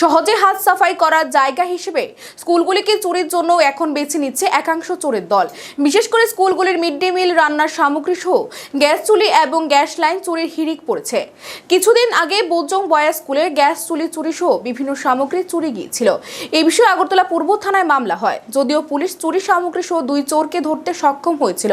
সহজে হাত সাফাই করার জায়গা হিসেবে স্কুলগুলিকে চুরির জন্য এখন বেছে নিচ্ছে একাংশ চোরের দল। বিশেষ করে স্কুলগুলির মিড ডে মিল, রান্নার সামগ্রী সহ গ্যাস চুলি এবং গ্যাস লাইন চুরির হিড়িক পড়েছে। কিছুদিন আগে বোজং বয়া স্কুলের গ্যাস চুলি চুরি সহ বিভিন্ন সামগ্রী চুরি গিয়েছিল। এই বিষয়ে আগরতলা পূর্ব থানায় মামলা হয়। যদিও পুলিশ চুরি সামগ্রী সহ দুই চোরকে ধরতে সক্ষম হয়েছিল।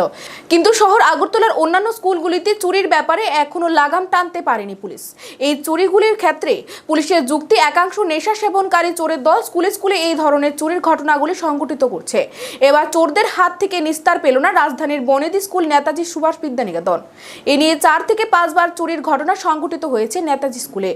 কিন্তু শহর আগরতলার অন্যান্য স্কুলগুলিতে চুরির ব্যাপারে এখনও লাগাম টানতে পারেনি পুলিশ। এই চুরিগুলির ক্ষেত্রে পুলিশের যুক্তি একাংশ নেশা সেবনকারী চোরের দল স্কুলে স্কুলে এই ধরনের চুরির ঘটনাগুলি সংঘটিত করছে। এবার চোরদের হাত থেকে নিস্তার পেল না রাজধানীর বনেদি স্কুল নেতাজি সুভাষ বিদ্যানিকেতন। এ নিয়ে চার থেকে পাঁচবার চুরির ঘটনা সংঘটিত হয়েছে নেতাজি স্কুলে।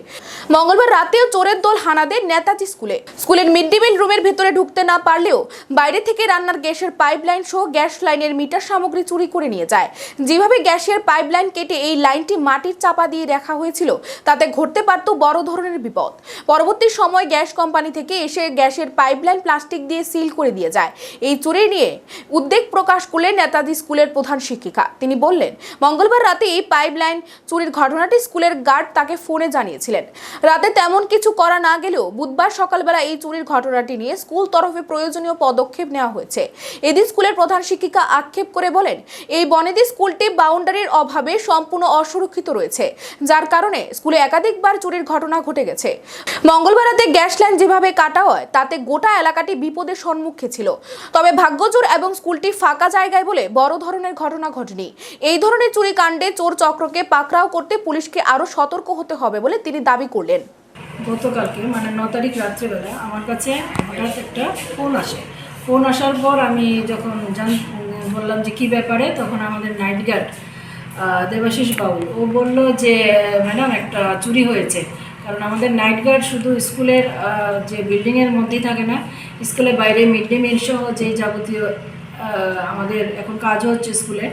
মঙ্গলবার রাতেও চোরের দল হানা দেয় নেতাজি স্কুলে। স্কুলের মিড ডে মিল রুমের ভিতরে ঢুকতে না পারলেও বাইরে থেকে রান্নার গ্যাসের পাইপলাইন সহ গ্যাস লাইনের মিটার সামগ্রী চুরি করে নিয়ে যায়। যেভাবে গ্যাসের পাইপলাইন কেটে এই লাইনটি মাটির চাপা দিয়ে রাখা হয়েছিল, তাতে ঘটতে পারত বড় ধরনের বিপদ। পরবর্তী সময় গ্যাস কোম্পানি থেকে এসে গ্যাসের পাইপলাইন প্লাস্টিক দিয়ে সিল করে দিয়ে যায়। এই চুরি নিয়ে উদ্বেগ প্রকাশ করলেন নেতাজি স্কুলের প্রধান শিক্ষিকা। তিনি বললেন, মঙ্গলবার রাতে এই পাইপলাইন চুরির ঘটনাটি স্কুলের গার্ড তাকে ফোনে জানিয়েছিলেন। রাতে তেমন কিছু করা না গেলেও বুধবার সকালবেলা এই চুরির ঘটনাটি নিয়ে স্কুল তরফে প্রয়োজনীয় পদক্ষেপ নেওয়া হয়েছে। এদিন স্কুলের প্রধান শিক্ষিকা আক্ষেপ করে বলেন, এই বনেদি স্কুলটি বাউন্ডারির অভাবে সম্পূর্ণ অসুরক্ষিত রয়েছে, যার কারণে স্কুলে একাধিকবার চুরির ঘটনা ঘটে গেছে। মঙ্গলবার গ্যাস লাইন যেভাবে কাটা হয়, তাতে গোটা এলাকাটি বিপদের সম্মুখে ছিল। তবে ভাগ্যজোর এবং স্কুলটি ফাঁকা জায়গায় বলে বড় ধরনের ঘটনা ঘটেনি। এই ধরনের চুরি কাণ্ডে চোর চক্রকে পাকড়াও করতে পুলিশকে আরও সতর্ক হতে হবে বলে তিনি দাবি করলেন। গতকালকে মানে ন তারিখ রাত্রেবেলা, আমার কাছে হঠাৎ একটা ফোন আসে। ফোন আসার পর আমি যখন জান, বললাম যে কী ব্যাপারে, তখন আমাদের নাইট গার্ড দেবাশিস বাবু, ও বলল যে ম্যাডাম, একটা চুরি হয়েছে। কারণ আমাদের নাইট গার্ড শুধু স্কুলের যে বিল্ডিংয়ের মধ্যেই থাকে না, স্কুলের বাইরে মিড ডে মিল সহ যে যাবতীয় আমাদের এখন কাজ হচ্ছে স্কুলে,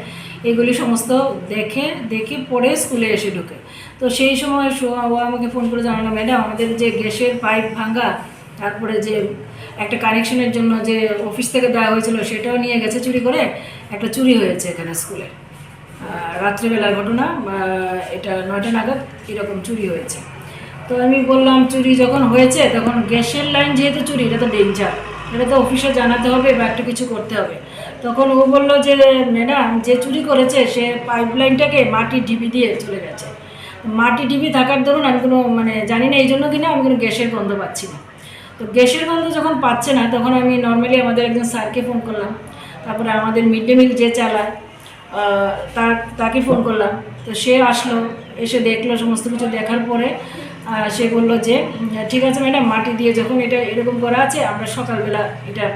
এগুলি সমস্ত দেখে দেখে পরে স্কুলে এসে ঢুকে। তো সেই সময় ও আমাকে ফোন করে জানালো ম্যাডাম আমাদের যে গ্যাসের পাইপ ভাঙা তারপরে যে একটা কানেকশনের জন্য যে অফিস থেকে দেওয়া হয়েছিল, সেটাও নিয়ে গেছে চুরি করে, একটা চুরি হয়েছে এখানে স্কুলে। রাত্রিবেলার ঘটনা এটা নয়টা নাগাদ এরকম চুরি হয়েছে। তো আমি বললাম, চুরি যখন হয়েছে, তখন গ্যাসের লাইন যেহেতু চুরি, এটা তো ডেঞ্জার এটা তো অফিসে জানাতে হবে বা একটা কিছু করতে হবে। তখন ও বলল যে ম্যাডাম যে চুরি করেছে, সে পাইপ লাইনটাকে মাটির ডিবি দিয়ে চলে গেছে। মাটি ডিবি থাকার দরুন আমি কোনো মানে জানি না এই জন্য কিনা আমি কোনো গ্যাসের গন্ধ পাচ্ছি না। তো গ্যাসের গন্ধ যখন পাচ্ছে না, তখন আমি নর্মালি আমাদের একজন স্যারকে ফোন করলাম। তারপরে আমাদের মিড ডে মিল যে চালায় তার, তাকে ফোন করলাম। তো সে আসলো, এসে দেখল, সমস্ত কিছু দেখার পরে সে বলল যে ঠিক আছে ম্যাডাম, মাটি দিয়ে যখন এটা এরকম করা আছে, আমরা সকালবেলা এটা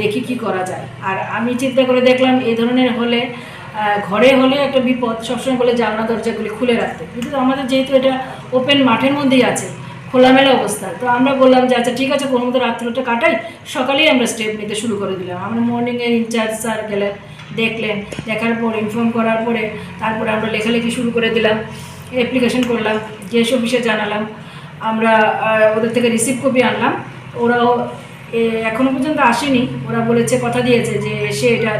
দেখি কি করা যায়। আর আমি চিন্তা করে দেখলাম, এই ধরনের হলে ঘরে হলে একটা বিপদ, সবসময় বলে জানলা, দরজাগুলি খুলে রাখতে। কিন্তু আমাদের যেহেতু এটা ওপেন মাঠের মধ্যেই আছে, খোলামেলা অবস্থা, তো আমরা বললাম যে আচ্ছা ঠিক আছে, কোনো মতো রাত্রিটা কাটাই। সকালেই আমরা স্টেপ নিতে শুরু করে দিলাম। আমরা মর্নিংয়ের ইনচার্জ স্যার গেলেন দেখলেন, দেখার পর ইনফর্ম করার পরে, তারপরে আমরা লেখালেখি শুরু করে দিলাম অ্যাপ্লিকেশন করলাম। গ্যাস অফিসে জানালাম। আমরা ওদের থেকে রিসিভ কপি আনলাম। ওরাও এ, এখনও পর্যন্ত আসেনি। ওরা বলেছে কথা দিয়েছে যে এসে এটা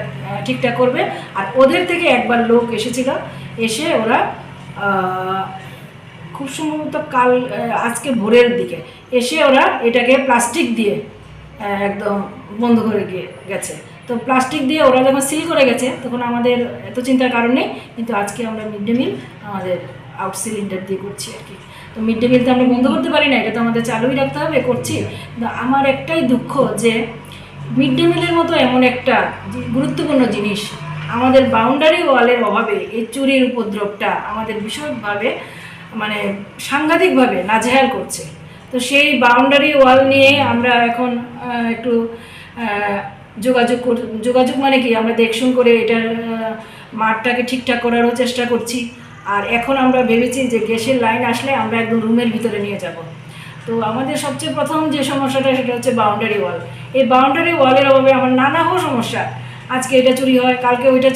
ঠিকঠাক করবে। আর ওদের থেকে একবার লোক এসেছিল। এসে ওরা খুব সম্ভবত কাল আজকে ভোরের দিকে এসে ওরা এটাকে প্লাস্টিক দিয়ে একদম বন্ধ করে গিয়ে গেছে। তো প্লাস্টিক দিয়ে ওরা যখন সিল করে গেছে তখন আমাদের এত চিন্তার কারণ নেই। কিন্তু আজকে আমরা মিড ডে মিল আমাদের আউট সিলিন্ডার দিয়ে করছি আর কি। তো মিড ডে মিল তো আমরা বন্ধ করতে পারি না, এটা তো আমাদের চালুই রাখতে হবে, করছি। আমার একটাই দুঃখ যে মিড ডে মিলের মতো এমন একটা গুরুত্বপূর্ণ জিনিস, আমাদের বাউন্ডারি ওয়ালের অভাবে এই চুরির উপদ্রবটা আমাদের ভীষণভাবে মানে সাংঘাতিকভাবে নাজেহাল করছে। তো সেই বাউন্ডারি ওয়াল নিয়ে আমরা এখন একটু যোগাযোগ যোগাযোগ মানে কি? আমরা দেখশুন করে এটার মাঠটাকে ঠিকঠাক করারও চেষ্টা করছি। আর এখন আমরা ভেবেছি যে গ্যাসের লাইন আসলে আমরা একদম রুমের ভিতরে নিয়ে যাব। তো আমাদের সবচেয়ে প্রথম যে সমস্যাটা সেটা হচ্ছে বাউন্ডারি ওয়াল এই বাউন্ডারি ওয়ালের অভাবে আমার নানা সমস্যা। আজকে এটা চুরি হয়, কালকে ওইটা